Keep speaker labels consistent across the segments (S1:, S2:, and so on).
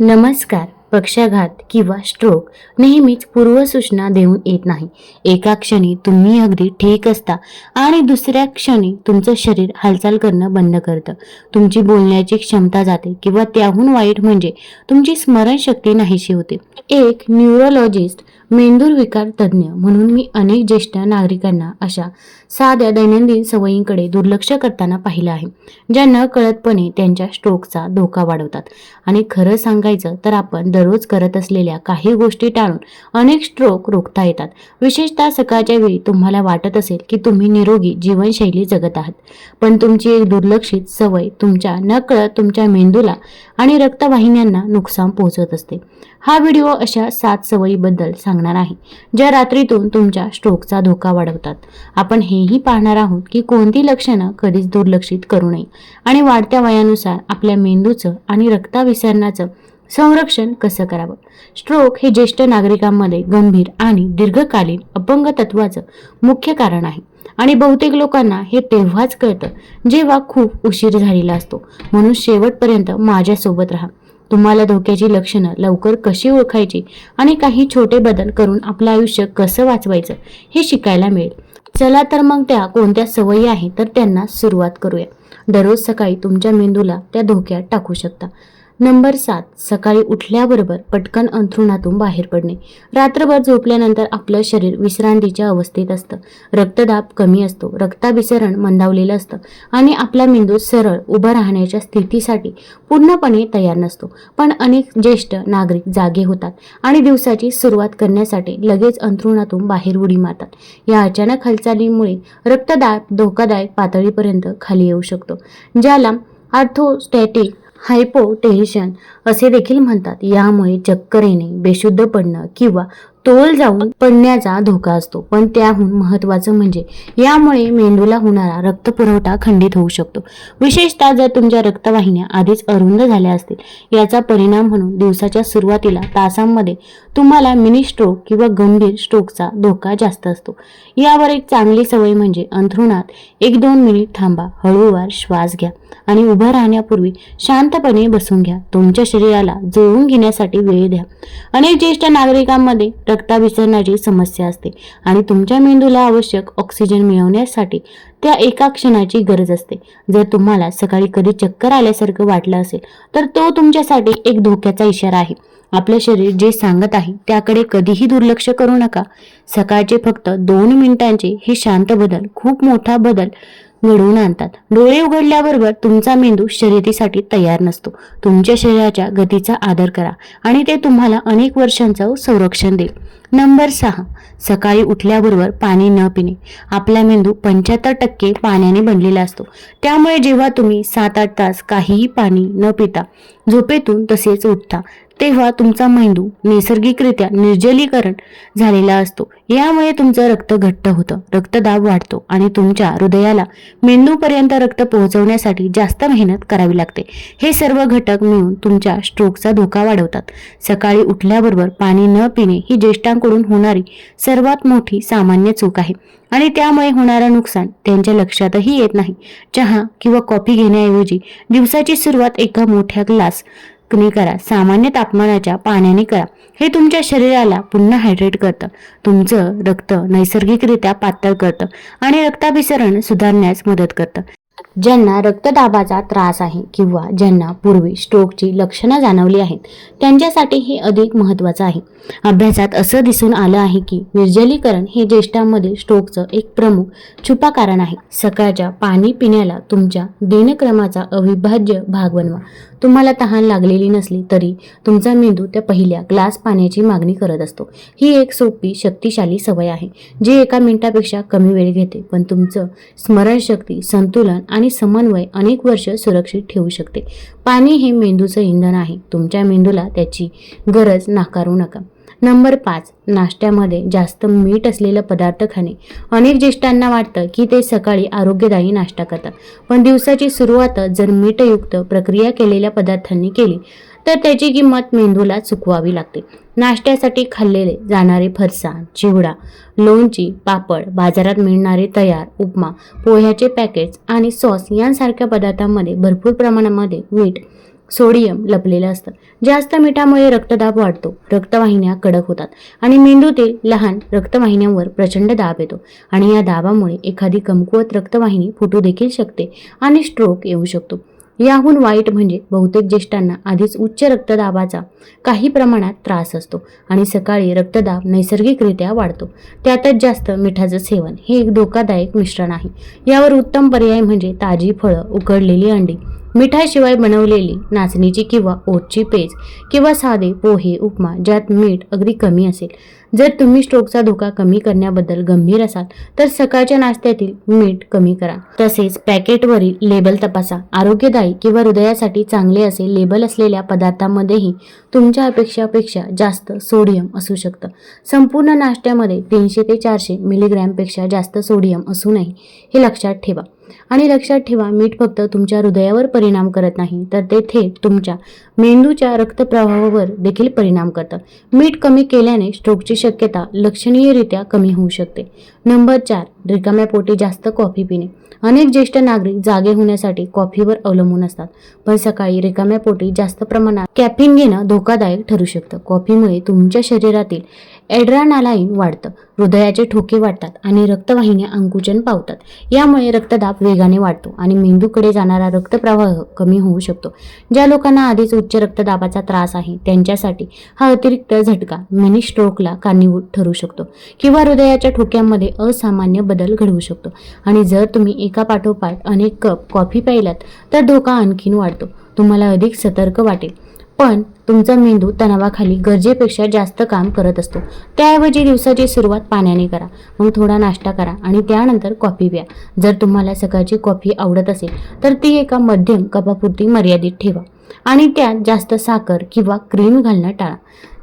S1: नमस्कार. पक्षाघात किंवा स्ट्रोक नेहमीच पूर्वसूचना देऊन येत नाही. एका क्षणी तुम्ही अगदी ठीक असता आणि दुसऱ्या क्षणी तुमचं शरीर हालचाल करणं बंद करतं. तुमची बोलण्याची क्षमता जाते किंवा त्याहून वाईट म्हणजे तुमची स्मरणशक्ती नाहीशी होते. एक न्यूरोलॉजिस्ट मेंदूर विकार तज्ज्ञ म्हणून मी अनेक ज्येष्ठ नागरिकांना अशा साध्या दैनंदिन सवयींकडे दुर्लक्ष करताना पाहिलं आहे ज्या न कळतपणे त्यांच्या स्ट्रोकचा धोका वाढवतात. आणि खरं सांगायचं तर आपण दररोज करत असलेल्या काही गोष्टी टाळून अनेक स्ट्रोक रोखता येतात. विशेषतः सकाळच्या वेळी तुम्हाला वाटत असेल की तुम्ही निरोगी जीवनशैली जगत आहात. पण तुमची एक दुर्लक्षित सवय तुमच्या नकळत तुमच्या मेंदूला आणि रक्तवाहिन्यांना नुकसान पोहोचत असते. हा व्हिडिओ अशा सात सवयीबद्दल सांगणार आहे ज्या रात्रीतून तुमच्या स्ट्रोकचा धोका वाढवतात. आपण हेही पाहणार आहोत की कोणती लक्षणं कधीच दुर्लक्षित करू नये आणि वाढत्या वयानुसार आपल्या मेंदूचं आणि रक्ताभिसरणाचं संरक्षण कसं करावं? स्ट्रोक हे ज्येष्ठ नागरिकांमध्ये गंभीर आणि दीर्घकालीन अपंग तत्वाचं मुख्य कारण आहे. आणि बहुतेक लोकांना हे तेव्हाच कळतं जेव्हा खूप उशीर झालेला असतो. म्हणून शेवटपर्यंत माझ्यासोबत राहा. तुम्हाला धोक्याची लक्षणं लवकर कशी ओळखायची आणि काही छोटे बदल करून आपलं आयुष्य कसं वाचवायचं हे शिकायला मिळेल. चला तर मग त्या कोणत्या सवयी आहेत तर त्यांना सुरुवात करूया. दररोज सकाळी तुमच्या मेंदूला त्या धोक्यात टाकू शकता. नंबर सात सकाळी उठल्याबरोबर पटकन अंथरुणातून बाहेर पडणे. रात्रभर झोपल्यानंतर आपलं शरीर विश्रांतीच्या अवस्थेत असतं. रक्तदाब कमी असतो. रक्ताभिसरण मंदावलेलं असतं आणि आपला मेंदू सरळ उभा राहण्याच्या स्थितीसाठी पूर्णपणे तयार नसतो. पण अनेक ज्येष्ठ नागरिक जागे होतात आणि दिवसाची सुरुवात करण्यासाठी लगेच अंथरुणातून बाहेर उडी मारतात. या अचानक हालचालीमुळे रक्तदाब धोकादायक पातळीपर्यंत खाली येऊ शकतो ज्याला आर्थोस्टॅटिक हायपोटेन्शन असे देखील म्हणतात. यामुळे चक्कर येणे बेशुद्ध पडणं किंवा तोल जाऊन पडण्याचा धोका असतो. पण त्याहून महत्त्वाचं म्हणजे यामुळे मेंदूला होणारा रक्तपुरवठा खंडित होऊ शकतो. विशेषतः जर तुमच्या रक्तवाहिन्या आधीच अरुंद झाल्या असतील याचा परिणाम म्हणून दिवसाच्या सुरुवातीला तासांमध्ये तुम्हाला मिनी स्ट्रोक किंवा गंभीर स्ट्रोकचा धोका जास्त असतो. यावर एक चांगली सवय म्हणजे अंथरुणात एक दोन मिनिट थांबा हळूवार श्वास घ्या आणि उभं राहण्यापूर्वी शांतपणे बसून घ्या. तुमच्या शरीराला जुळवून घेण्यासाठी वेळ द्या. अनेक ज्येष्ठ नागरिकांमध्ये रक्ताभिसरणाची समस्या असते आणि तुमच्या मेंदूला आवश्यक ऑक्सिजन मिळवण्यासाठी त्या एका क्षणाची गरज असते. जर तुम्हाला सकाळी कधी चक्कर आल्यासारखं वाटलं असेल तर तो तुमच्यासाठी एक धोक्याचा इशारा आहे. आपलं शरीर जे सांगत आहे त्याकडे कधीही दुर्लक्ष करू नका. सकाळचे फक्त दोन मिनिटांचे हे शांत बदल खूप मोठा बदल घडवून आणतात. डोळे उघडल्याबरोबर तुमचा मेंदू शर्यतीसाठी तयार नसतो. तुमच्या शरीराच्या गतीचा आदर करा आणि ते तुम्हाला अनेक वर्षांचं संरक्षण देईल. नंबर सहा सकाळी उठल्याबरोबर पाणी न पिणे. आपला मेंदू पंच्याहत्तर टक्के पाण्याने बनलेला असतो. त्यामुळे जेव्हा तुम्ही सात आठ तास काहीही पाणी न पिता झोपेतून तसेच उठता तेव्हा तुमचा मेंदू नैसर्गिकरित्या निर्जलीकरण झालेला असतो. यामुळे तुमचं रक्त घट्ट होतं. रक्तदाब वाढतो आणि तुमच्या हृदयाला मेंदूपर्यंत रक्त पोहोचवण्यासाठी जास्त मेहनत करावी लागते. हे सर्व घटक मिळून तुमच्या स्ट्रोकचा धोका वाढवतात. सकाळी उठल्याबरोबर पाणी न पिणे ही ज्येष्ठांकडून होणारी सर्वात मोठी सामान्य चूक आहे. आणि त्यामुळे होणारं नुकसान त्यांच्या लक्षातही येत नाही. चहा किंवा कॉफी घेण्याऐवजी दिवसाची सुरुवात एका मोठ्या ग्लास कमी करा. सामान्य तापमानाच्या पाण्याने करा. हे तुमच्या शरीराला पुन्हा हायड्रेट करतं. तुमचं रक्त नैसर्गिकरित्या पातळ करतं आणि रक्ताभिसरण सुधारण्यास मदत करतं. ज्यांना रक्तदाबाचा त्रास आहे किंवा ज्यांना पूर्वी स्ट्रोकची लक्षणं जाणवली आहेत त्यांच्यासाठी हे अधिक महत्त्वाचं आहे. अभ्यासात असं दिसून आलं आहे की निर्जलीकरण हे ज्येष्ठांमध्ये स्ट्रोकचं एक प्रमुख छुपा कारण आहे. सकाळच्या पाणी पिण्याला तुमच्या दिनक्रमाचा अविभाज्य भाग बनवा. तुम्हाला तहान लागलेली नसली तरी तुमचा मेंदू त्या पहिल्या ग्लास पाण्याची मागणी करत असतो. ही एक सोपी शक्तिशाली सवय आहे जी एका मिनिटापेक्षा कमी वेळ घेते पण तुमचं स्मरणशक्ती संतुलन आणि समन्वय अनेक वर्ष सुरक्षित ठेवू शकते. पाणी हे मेंदूचं इंधन आहे. तुमच्या मेंदूला त्याची गरज नाकारू नका. नंबर पाच नाश्त्यामध्ये जास्त मीठ असलेलं पदार्थ खाणे. अनेक ज्येष्ठांना वाटतं की ते सकाळी आरोग्यदायी नाश्ता करतात. पण दिवसाची सुरुवातच जर मीठयुक्त प्रक्रिया केलेल्या पदार्थांनी केली तर त्याची किंमत मेंदूला चुकवावी लागते. नाश्त्यासाठी खाल्लेले जाणारे फरसाण चिवडा लोणची पापड बाजारात मिळणारे तयार उपमा पोह्याचे पॅकेट्स आणि सॉस यांसारख्या पदार्थांमध्ये भरपूर प्रमाणामध्ये मीठ सोडियम लपलेलं असतं जास्त मिठामुळे रक्तदाब वाढतो रक्तवाहिन्या कडक होतात आणि मेंदूतील लहान रक्तवाहिन्यांवर प्रचंड दाब येतो आणि या दाबामुळे एखादी कमकुवत रक्तवाहिनी फुटू देखील शकते आणि स्ट्रोक येऊ शकतो. याहून वाईट म्हणजे बहुतेक ज्येष्ठांना आधीच उच्च रक्तदाबाचा काही प्रमाणात त्रास असतो आणि सकाळी रक्तदाब नैसर्गिकरित्या वाढतो. त्यातच जास्त मिठाचं सेवन हे एक धोकादायक मिश्रण आहे. यावर उत्तम पर्याय म्हणजे ताजी फळं उकडलेली अंडी मिठाशिवाय बनवलेली नाचणीची किंवा ओटची पेज किंवा साधे पोहे उपमा ज्यात मीठ अगदी कमी असेल. जर तुम्ही स्ट्रोकचा धोका कमी करण्याबद्दल गंभीर असाल तर सकाळच्या नाश्त्यातील मीठ कमी करा. तसेच पॅकेटवरील लेबल तपासा. आरोग्यदायी किंवा हृदयासाठी चांगले असे लेबल असलेल्या पदार्थांमध्येही तुमच्या अपेक्षापेक्षा जास्त सोडियम असू शकतं. संपूर्ण नाश्त्यामध्ये तीनशे ते चारशे मिलीग्रॅमपेक्षा जास्त सोडियम असू नये हे लक्षात ठेवा. आणि लक्षात ठेवा मीठ फक्त तुमच्या हृदयावर परिणाम करत नाही तर ते थेट तुमच्या मेंदूच्या रक्तप्रवाहावर देखील परिणाम करतं. मीठ कमी केल्याने स्ट्रोकची शक्यता लक्षणीयरित्या कमी होऊ शकते. नंबर चार रिकाम्या पोटी जास्त कॉफी पिणे. अनेक ज्येष्ठ नागरिक जागे होण्यासाठी कॉफीवर अवलंबून असतात पण सकाळी रिकाम्या पोटी जास्त प्रमाणात कॅफिन घेणं धोकादायक ठरू शकतं. कॉफीमुळे तुमच्या शरीरातील एड्रानालाईन वाढतं. हृदयाचे ठोके वाढतात आणि रक्तवाहिन्या अंकुचन पावतात. यामुळे रक्तदाब वेगाने वाढतो आणि मेंदूकडे जाणारा रक्तप्रवाह कमी होऊ शकतो. ज्या लोकांना आधीच उच्च रक्तदाबाचा त्रास आहे त्यांच्यासाठी हा अतिरिक्त झटका मिनी स्ट्रोकला कारणीभूत ठरू शकतो किंवा हृदयाच्या ठोक्यांमध्ये असामान्य बदल घडवू शकतो. आणि जर तुम्ही एका पाठोपाठ अनेक कप कॉफी प्यायलात तर धोका आणखीन वाढतो. तुम्हाला अधिक सतर्क वाटेल. पण तुमचा मेंदू तणावाखाली गरजेपेक्षा जास्त काम करत असतो. त्याऐवजी दिवसाची सुरुवात पाण्याने करा. मग थोडा नाश्ता करा आणि त्यानंतर कॉफी प्या. जर तुम्हाला सकाळची कॉफी आवडत असेल तर ती एका मध्यम कपापुरती मर्यादित ठेवा. आणि त्यात जास्त साखर किंवा क्रीम घालणं टाळा.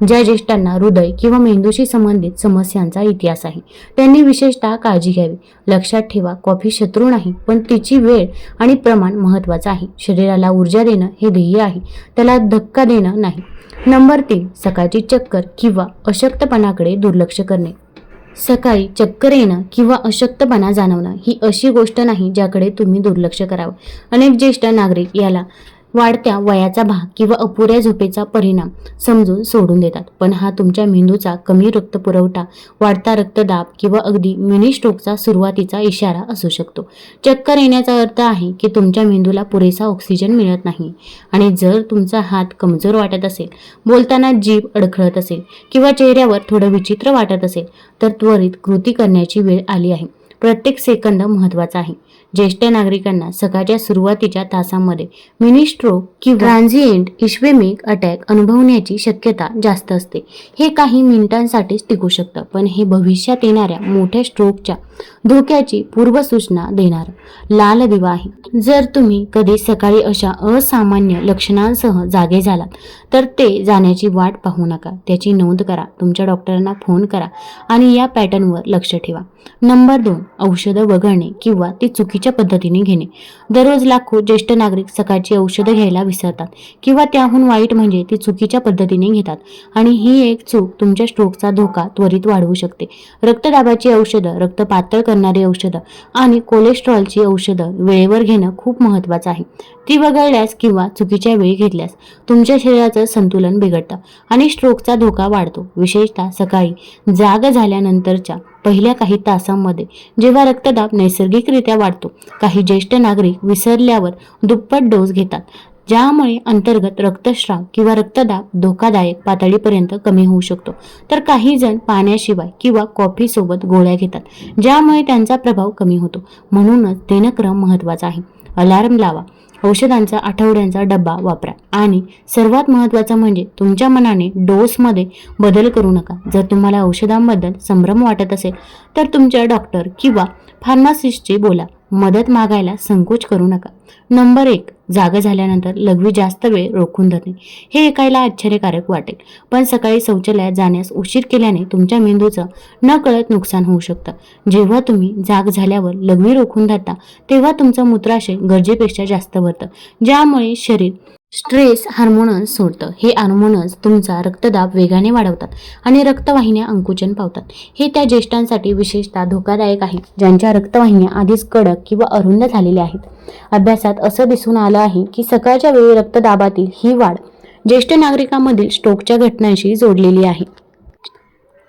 S1: ज्या ज्येष्ठांना हृदय किंवा मेंदूशी संबंधित समस्यांचा इतिहास आहे त्यांनी विशेषतः काळजी घ्यावी. लक्षात ठेवा कॉफी शत्रू नाही पण तिची वेळ आणि प्रमाण महत्त्वाचं आहे. शरीराला ऊर्जा देणं हे ध्येय आहे त्याला धक्का देणं नाही. नंबर तीन सकाळची चक्कर किंवा अशक्तपणाकडे दुर्लक्ष करणे. सकाळी चक्कर येणं किंवा अशक्तपणा जाणवणं ही अशी गोष्ट नाही ज्याकडे तुम्ही दुर्लक्ष करावं. अनेक ज्येष्ठ नागरिक याला वाढत्या वयाचा भाग किंवा अपुऱ्या झोपेचा परिणाम समजून सोडून देतात. पण हा तुमच्या मेंदूचा कमी रक्तपुरवठा वाढता रक्तदाब किंवा अगदी मिनी स्ट्रोकचा सुरुवातीचा इशारा असू शकतो. चक्कर येण्याचा अर्थ आहे की तुमच्या मेंदूला पुरेसा ऑक्सिजन मिळत नाही. आणि जर तुमचा हात कमजोर वाटत असेल बोलताना जीभ अडखळत असेल किंवा चेहऱ्यावर थोडं विचित्र वाटत असेल तर त्वरित कृती करण्याची वेळ आली आहे. प्रत्येक सेकंद महत्त्वाचा आहे. ज्येष्ठ नागरिकांना सकाळच्या सुरुवातीच्या तासामध्ये मिनी स्ट्रोक किंवा ट्रान्झिएंट इश्वेमिक अटॅक अनुभवण्याची शक्यता जास्त असते. हे काही मिनिटांसाठीच टिकू शकतं पण हे भविष्यात येणाऱ्या मोठ्या स्ट्रोकच्या धोक्याची पूर्वसूचना देणार. लाल दिवा आहे जर तुम्ही कधी सकाळी अशा असामान्य लक्षणांसह जागे झालात तर ते जाण्याची वाट पाहू नका. त्याची नोंद करा. तुमच्या डॉक्टरांना फोन करा आणि या पॅटर्नवर लक्ष ठेवा. नंबर दोन. औषधं वगळणे किंवा ती चुकी चुकीच्या पद्धतीने घेणे. दररोज लाखो ज्येष्ठ नागरिक सकाळची औषधं घ्यायला विसरतात किंवा त्याहून वाईट म्हणजे ती चुकीच्या पद्धतीने घेतात आणि ही एक चूक तुमच्या स्ट्रोकचा धोका त्वरित वाढवू शकते. रक्तदाबाची औषधं रक्त पातळ करणारी औषधं आणि कोलेस्ट्रॉलची औषधं वेळेवर घेणं खूप महत्त्वाचं आहे. ती वगळल्यास किंवा चुकीच्या वेळी घेतल्यास तुमच्या शरीराचं संतुलन बिघडतं आणि स्ट्रोकचा धोका वाढतो. विशेषतः सकाळी जाग झाल्यानंतरच्या पहिल्या काही तासांमध्ये जेव्हा रक्तदाब नैसर्गिकरित्या वाढतो काही ज्येष्ठ नागरिक विसरल्यावर दुप्पट डोस घेतात ज्यामुळे अंतर्गत रक्तस्राव किंवा रक्तदाब धोकादायक पातळीपर्यंत कमी होऊ शकतो. तर काही जण पाण्याशिवाय किंवा कॉफीसोबत गोळ्या घेतात ज्यामुळे त्यांचा प्रभाव कमी होतो. म्हणूनच दिनक्रम महत्त्वाचा आहे. अलार्म लावा. औषधांचा आठवड्यांचा डब्बा वापरा. आणि सर्वात महत्त्वाचं म्हणजे तुमच्या मनाने डोसमध्ये बदल करू नका. जर तुम्हाला औषधांबद्दल संभ्रम वाटत असेल तर तुमच्या डॉक्टर किंवा फार्मासिस्टची बोला. मदत मागायला संकोच करू नका. नंबर एक जागा झाल्यानंतर लघवी जास्त वेळ रोखून धरणे. हे ऐकायला आश्चर्यकारक वाटेल पण सकाळी शौचालयात जाण्यास उशीर केल्याने तुमच्या मेंदूचं नकळत नुकसान होऊ शकतं. जेव्हा तुम्ही जाग झाल्यावर लघवी रोखून धरता तेव्हा तुमचं मूत्राशय गरजेपेक्षा जास्त भरतं ज्यामुळे शरीर स्ट्रेस हार्मोनस सोडतं. हे हार्मोनस तुमचा रक्तदाब वेगाने वाढवतात आणि रक्तवाहिन्या अंकुचन पावतात. हे त्या ज्येष्ठांसाठी विशेषतः धोकादायक आहे ज्यांच्या रक्तवाहिन्या आधीच कडक किंवा अरुंद झालेल्या आहेत. अभ्यासात असं दिसून आलं आहे की सकाळच्या वेळी रक्तदाबातील ही वाढ ज्येष्ठ नागरिकांमधील स्ट्रोकच्या घटनांशी जोडलेली आहे.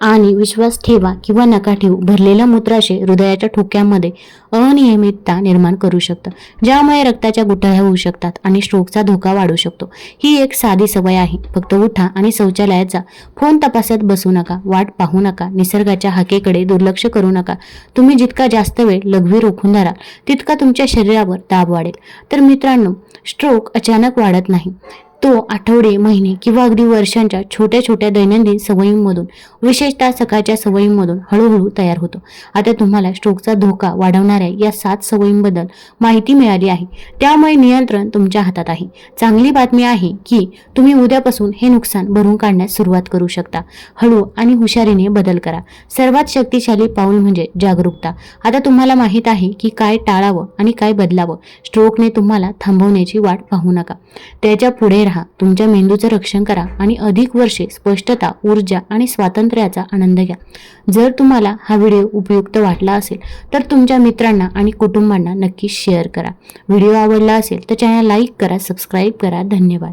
S1: आणि विश्वास ठेवा किंवा नका ठेवू. भरलेल्या मूत्राशय हृदयाच्या ठोक्यांमध्ये अनियमितता निर्माण करू शकतं. ज्यामुळे रक्ताच्या गुठळ्या होऊ शकतात आणि स्ट्रोकचा धोका वाढू शकतो. ही एक साधी सवय आहे. फक्त उठा आणि शौचालयाचा फोन तपासत बसू नका. वाट पाहू नका. निसर्गाच्या हाकेकडे दुर्लक्ष करू नका. तुम्ही जितका जास्त वेळ लघवी रोखून धराल तितका तुमच्या शरीरावर दाब वाढेल. तर मित्रांनो स्ट्रोक अचानक वाढत नाही. तो आठवडे महिने किंवा अगदी वर्षांच्या छोट्या छोट्या दैनंदिन सवयींमधून विशेषतः सकाळच्या सवयींमधून हळूहळू तयार होतो. आता तुम्हाला स्ट्रोकचा धोका वाढवणाऱ्या या सात सवयींबद्दल माहिती मिळाली आहे. त्यामुळे नियंत्रण तुमच्या हातात आहे. चांगली बातमी आहे की तुम्ही उद्यापासून हे नुकसान भरून काढण्यास सुरुवात करू शकता. हळू आणि हुशारीने बदल करा. सर्वात शक्तिशाली पाऊल म्हणजे जागरूकता. आता तुम्हाला माहीत आहे की काय टाळावं आणि काय बदलावं. स्ट्रोकने तुम्हाला थांबवण्याची वाट पाहू नका. त्याच्या पुढे राहा. तुमच्या मेंदूचं रक्षण करा आणि अधिक वर्षे स्पष्टता ऊर्जा आणि स्वातंत्र्याचा आनंद घ्या. जर तुम्हाला हा व्हिडिओ उपयुक्त वाटला असेल तर तुमच्या मित्रांना आणि कुटुंबांना नक्की शेअर करा. व्हिडिओ आवडला असेल तर चॅनल लाईक करा सबस्क्राईब करा. धन्यवाद.